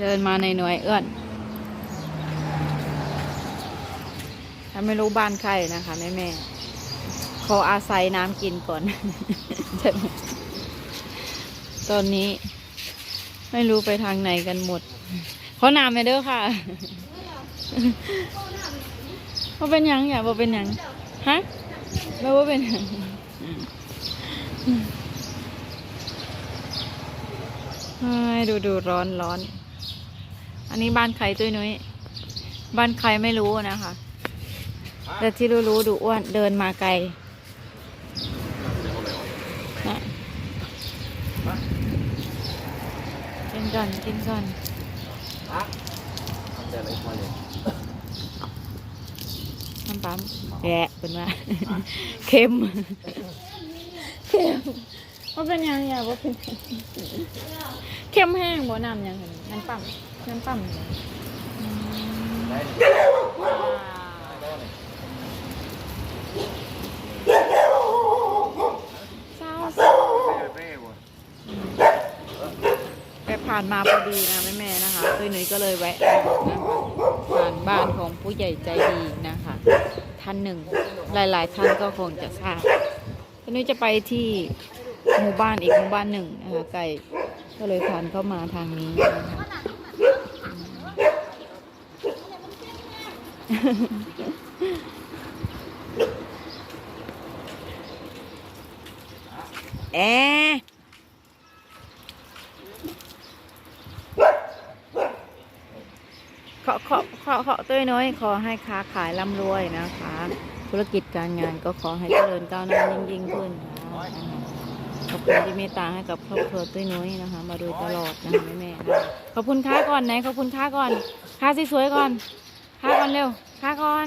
เดินมาในหน่วยเอื้อนถ้าไม่รู้บ้านใครนะคะแม่แม่ขออาศัยน้ำกินก่อน ตอนนี้ ไม่รู้ไปทางไหนกันหมด ขอน้ำไปเด้อค่ะว่าเป็นยังอย่าว่าเป็นยังฮะไม่ว่าเป็นยังดูดูร้อนร้อน นนี้บ้านใครตุ้ยนุ้ย บ้านใครไม่รู้นะคะ แต่ที่รู้รู้ๆดูอ้วนเดินมาไกลนะกินก่อนกินก่อนน้ำปั๊มแยะเป็นว่าเค็มเค็มว่าเป็นยังไงว่าเป็นหยังเค็มแห้งบ่น้ำยังไงน้ำปั๊ม น้ำปั๊มเนี่ยอืมว้าวเศร้าเศร้าแกผ่านมาพอดีนะแม่แม่ๆนะคะตุ้ยหนุ่ยก็เลยแวะนะคะผ่านบ้านของผู้ใหญ่ใจดีนะคะ ท่านหนึ่ง หลายๆท่านก็คงจะทราบตุ้ยหนุ่ยจะไปที่หมู่บ้านอีกหมู่บ้านหนึ่งนะคะไกลก็เลยผ่านเข้ามาทางนี้นะคะ แอะขอขอขอขอตุ้น้อย ขอให้ค้าขายร่ำรวยนะคะ ธุรกิจการงานก็ขอให้เจริญก้าวหน้ายิ่งยิ่งขึ้นนะคะขอบคุณที่เมตตาให้กับครอบครัวตุ้ยน้อยนะคะ มาโดยตลอดนะคะแม่แม่ๆนะขอบคุณค้าก่อนไหนขอบคุณค้าก่อนค้าสวยๆก่อน ค้าก่อนเร็วค้าก่อน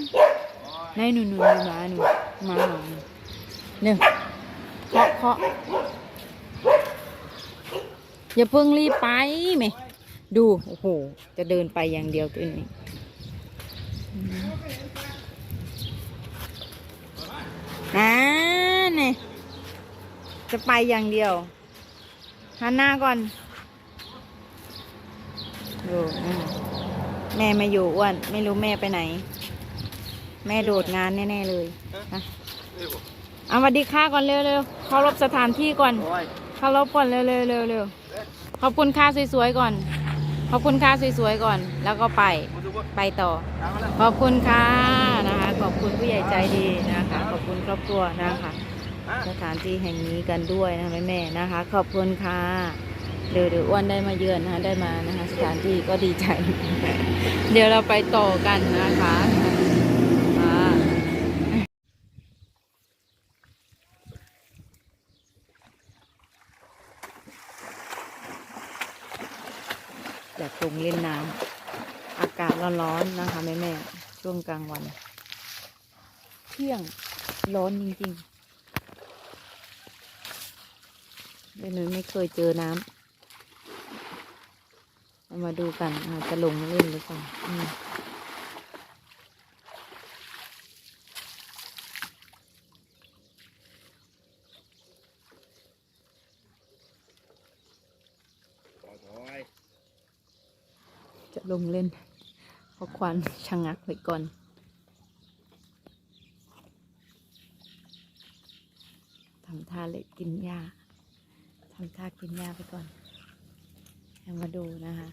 ไหนหนูหนูหนูมาหนูมาหาหนูเร็วเคาะเคาะอย่าเพิ่งรีบไปไหมดู โอ้โห จะเดินไปอย่างเดียวตัวนี้อ่าเนี่ยจะไปอย่างเดียวหันหน้าก่อนดูนะคะ แม่ไม่อยู่อ้วนไม่รู้แม่ไปไหน แม่โดดงานแน่ๆเลยนะเอาสวัสดีค่าก่อนเร็วๆเคารพสถานที่ก่อนเคารพก่อนเร็วๆเร็วๆเร็วๆขอบคุณค่าสวยๆก่อน ขอบคุณค่าสวยๆก่อน แล้วก็ไปไปต่อ ขอบคุณค่ะนะคะ ขอบคุณผู้ใหญ่ใจดีนะคะ ขอบคุณครอบครัวนะคะ สถานที่แห่งนี้กันด้วยนะแม่แม่ๆนะคะ ขอบคุณค่ะ เดี๋ยวเดี๋ยวอ้วนได้มาเยือนนะคะได้มานะคะสถานที่ก็ดีใจ เดี๋ยวเราไปต่อกันนะคะอ่าอยากลงเล่นน้ำอากาศร้อนๆนะคะแม่แม่ๆช่วงกลางวัน เที่ยงร้อนจริงๆเดี๋ยไม่เคยเจอน้ำ มาดูกันอาจจะลงเล่นหรือเปล่าจะลงเล่นเพราะควันชะงักไว้ก่อนทำท่าเลยกินหญ้าทำท่ากินหญ้าไปก่อน ให้มาดูนะคะ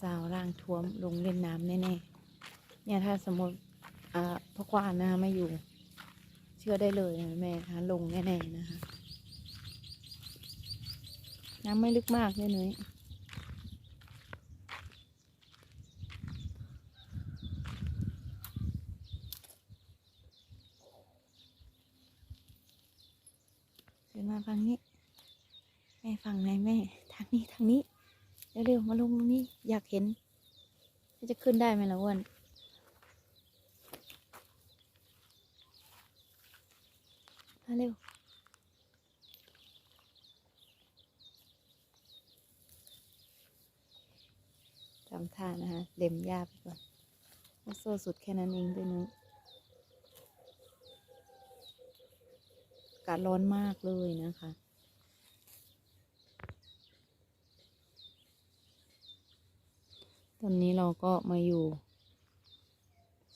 สาวร่างท้วมลงเล่นน้ำแน่ๆเนี่ยถ้าสมมติอ่าพ่อควานนะคะไม่อยู่ เชื่อได้เลยนะแม่คะลงแน่ๆนะคะ น้ำไม่ลึกมากเลยนุ้ยเดินมาฝั่งนี้ แม่ฝั่งไหนแม่ ทางนี้ ทางนี้ เร็วๆมาลงตรงนี้อยากเห็น จะขึ้นได้ไหมล่ะอ้วนมาเร็วทำท่านะคะเล็มหญ้าไปก่อนโซ่สุดแค่นั้นเองด้วยนุ้ยอากาศร้อนมากเลยนะคะ วันนี้เราก็มาอยู่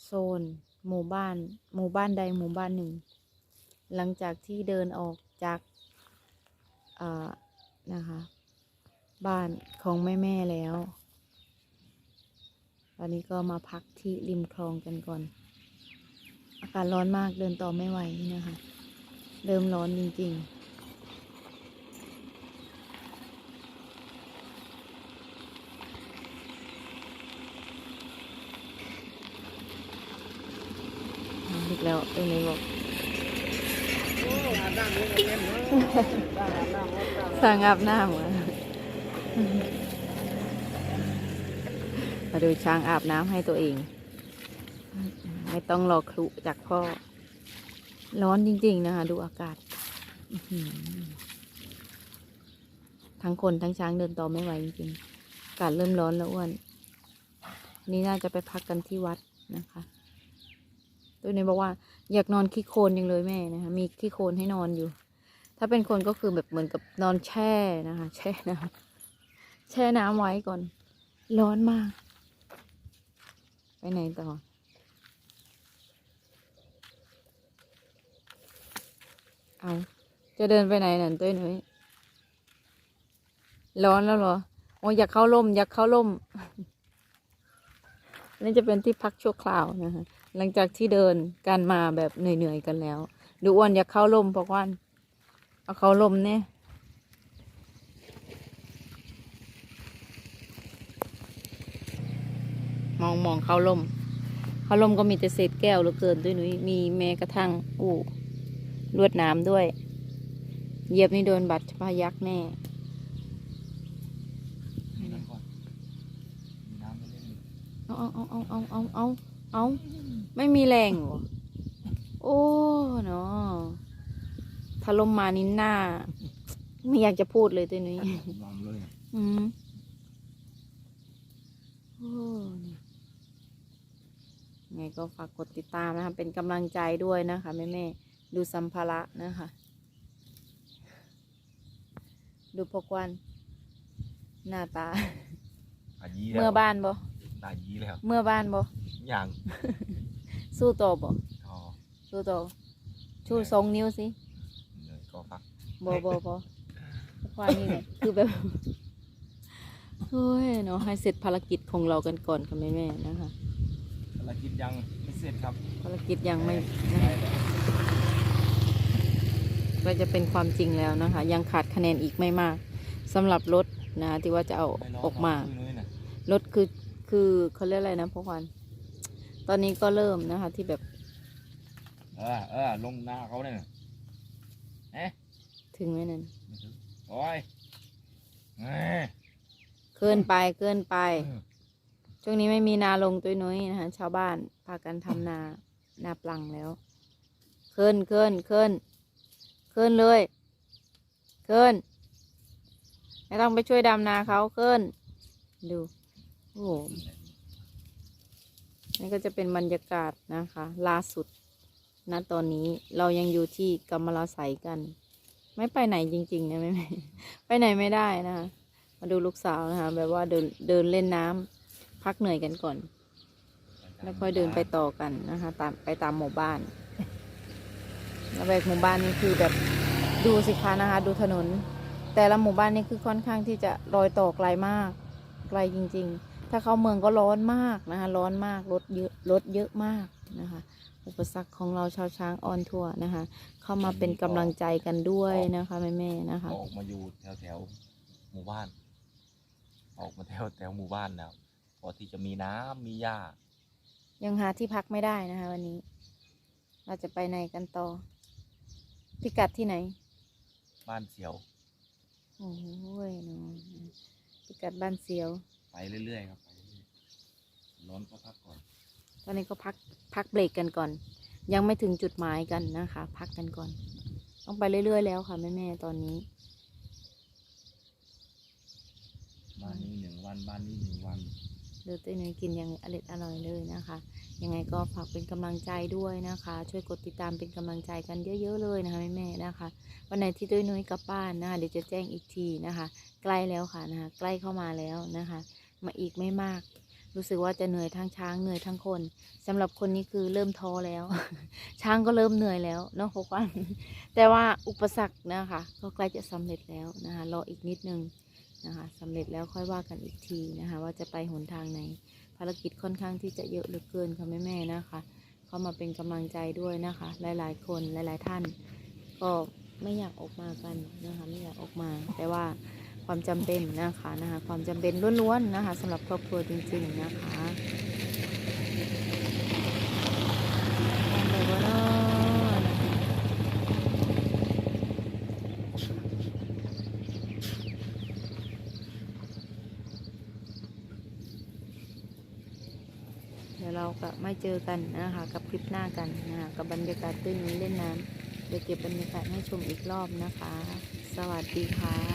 โซนหมู่บ้าน หมู่บ้านใดหมู่บ้านหนึ่ง หลังจากที่เดินออกจากนะคะ บ้านของแม่แม่ๆแล้ววันนี้ก็มาพักที่ริมคลองกันก่อน อากาศร้อนมากเดินต่อไม่ไหวนะคะ เริ่มร้อนจริง ๆมา อีกแล้วเอ็งเลยบอกสั่งอาบน้ำเหรอมาดูช้างอาบน้ำให้ตัวเอง ไม่ต้องรอครุจากพ่อ ร้อนจริง ๆ นะคะ ดูอากาศ ทั้งคนทั้งช้างเดินต่อไม่ไหวจริงๆอากาศเริ่มร้อนแล้วอ้วน นี่น่าจะไปพักกันที่วัดนะคะ ตัวนี้บอกว่าอยากนอนขี้โคลนยังเลยแม่นะคะมีขี้โคลนให้นอนอยู่ ถ้าเป็นคนก็คือแบบเหมือนกับนอนแช่นะคะ แช่น้ำแช่น้ำไว้ก่อน ร้อนมาก ไปไหนต่อเอาจะเดินไปไหนนั่นตุ้ยหนุ่ยร้อนแล้วเหรอโอ้ยอยากเข้าร่ม อยากเข้าร่มนี่จะเป็นที่พักชั่วคราวนะคะ หลังจากที่เดินกันมาแบบเหนื่อยๆกันแล้ว ดูอ้วนอยากเข้าร่มเพราะว่าเอาเข้าร่มเนี่ยมองมองเข้าร่มเข้าร่มก็มีแต่เศษแก้วเหลือเกินด้วยหนุ้ยมีแม้กระทั่งอู้ลวดน้ำด้วยเหยียบนี่โดนบัตรพยักแน่นั่นก่อนมีน้ำไม่เล่นเอาเอาเอาเอาเอาเอา เอาเอาไม่มีแรงเหรอ โอ้เนาะถ้าลมมานี่หน้า ไม่อยากจะพูดเลยตัวนี้ ลอมเลยอืมโอ้นี่ไงก็ฝากกดติดตามนะคะ เป็นกำลังใจด้วยนะคะแม่แม่ๆดูสัมภาระนะคะ ดูพกวัน หน้าตา อายีแล้วเมื่อบ้านบ่ตายีแล้ว เมื่อบ้านบ่ อย่างสู้ต่อบ่อ๋อสู้ต่อชูสองนิ้วสิเหนื่อยก็พักบอบอบอควายนี่แหละคือแบบเฮ้ยเนาะให้เสร็จภารกิจของเรากันก่อนค่ะแม่แม่ๆนะคะภารกิจยังไม่เสร็จครับภารกิจยังไม่นะคะก็จะเป็นความจริงแล้วนะคะ ยังขาดคะแนนอีกไม่มากสำหรับรถนะที่ว่าจะเอาไม่ร้นออกมาหรนุ้ยน่ะรถคือคือเขาเรียกอะไรนะพวกวัน ตอนนี้ก็เริ่มนะคะ ที่แบบ เออเออลงหน้าเขาเนี่ยเอ๊ะถึงไหมนั่นไม่ถึงโอ้ยเอ้ยเกินไปเกินไป ช่วงนี้ไม่มีนาลงตุ้ยนุ้ยนะคะชาวบ้านพากันทำนานาปลังแล้วขึ้นขึ้นขึ้นขึ้นเลยขึ้นไม่ต้องไปช่วยดำนาเขาขึ้น ดู โอ้โห นี่ก็จะเป็นบรรยากาศนะคะล่าสุดณตอนนี้เรายังอยู่ที่กำมะลาใสกัน ไม่ไปไหนจริงๆนะไม่ไไปไหนไม่ได้นะคะมาดูลูกสาวนะคะแบบว่าเดินเดินเล่นน้ำพักเหนื่อยกันก่อน แล้วค่อยเดินไปต่อกันนะคะ ตามไปตามหมู่บ้านแล้วไปหมู่บ้านนี่คือแบบดูสิคะนะคะ ดูถนน แต่ละหมู่บ้านนี่คือค่อนข้างที่จะรอยต่อไกลมาก ไกลจริง ๆ ถ้าเข้าเมืองก็ร้อนมากนะคะ ร้อนมากรถเยอะรถเยอะมากนะคะ อุปสรรคของเราชาวช้างออนทัวร์นะคะ เข้ามาเป็นกำลังใจกันด้วยนะคะแม่ๆนะคะ ออกมาอยู่แถวแถวๆหมู่บ้าน ออกมาแถวแถวหมู่บ้านแล้วพอที่จะมีน้ำมีหญ้ายังหาที่พักไม่ได้นะคะ วันนี้ เราจะไปไหนกันต่อ พิกัดที่ไหน บ้านเสียว โอ้ยเนาะพิกัดบ้านเสียว ไปเรื่อยๆครับไปเรื่อยๆร้อนก็พักก่อน ตอนนี้ก็พักพักเบรกกันก่อน ยังไม่ถึงจุดหมายกันนะคะ พักกันก่อน ต้องไปเรื่อยๆ แล้วค่ะแม่ๆตอนนี้ บ้านนี้หนึ่งวันบ้านนี้หนึ่งวัน ดูตัวนึ่งกินอย่างอร่อยอร่อยเลยนะคะ ยังไงก็ฝากเป็นกำลังใจด้วยนะคะ ช่วยกดติดตามเป็นกำลังใจกันเยอะ ๆ เลยนะคะแม่ๆนะคะ วันไหนที่ตุ้ยนุ้ยกลับบ้านนะคะเดี๋ยวจะแจ้งอีกทีนะคะ ใกล้แล้วค่ะนะคะใกล้เข้ามาแล้วนะคะ มาอีกไม่มากรู้สึกว่าจะเหนื่อยทั้งช้างเหนื่อยทั้งคนสำหรับคนนี้คือเริ่มท้อแล้ว ช้างก็เริ่มเหนื่อยแล้วเนาะพวกวันแต่ว่าอุปสรรคนะคะ ก็ใกล้จะสำเร็จแล้วนะคะรออีกนิดนึง นะคะสำเร็จแล้วค่อยว่ากันอีกทีนะคะ ว่าจะไปหนทางไหน ภารกิจค่อนข้างที่จะเยอะเหลือเกินค่ะแม่ๆนะคะ เข้ามาเป็นกำลังใจด้วยนะคะ หลายๆ คนหลาย ๆ ท่าน ก็ไม่อยากออกมากันนะคะไม่อยากออกมา แต่ว่าความจำเป็นนะคะนะคะ ความจำเป็นล้วนๆนะคะสำหรับครอบครัวจริง ๆนะคะแอนเลยว่าเนาะเดี๋ยวเรา ก็ไม่เจอกันนะคะ กับคลิปหน้ากันนะคะกับบรรยากาศตื้นนี้เล่นน้ำเดี๋ยวเก็บบรรยากาศให้ชมอีกรอบนะคะ สวัสดีค่ะ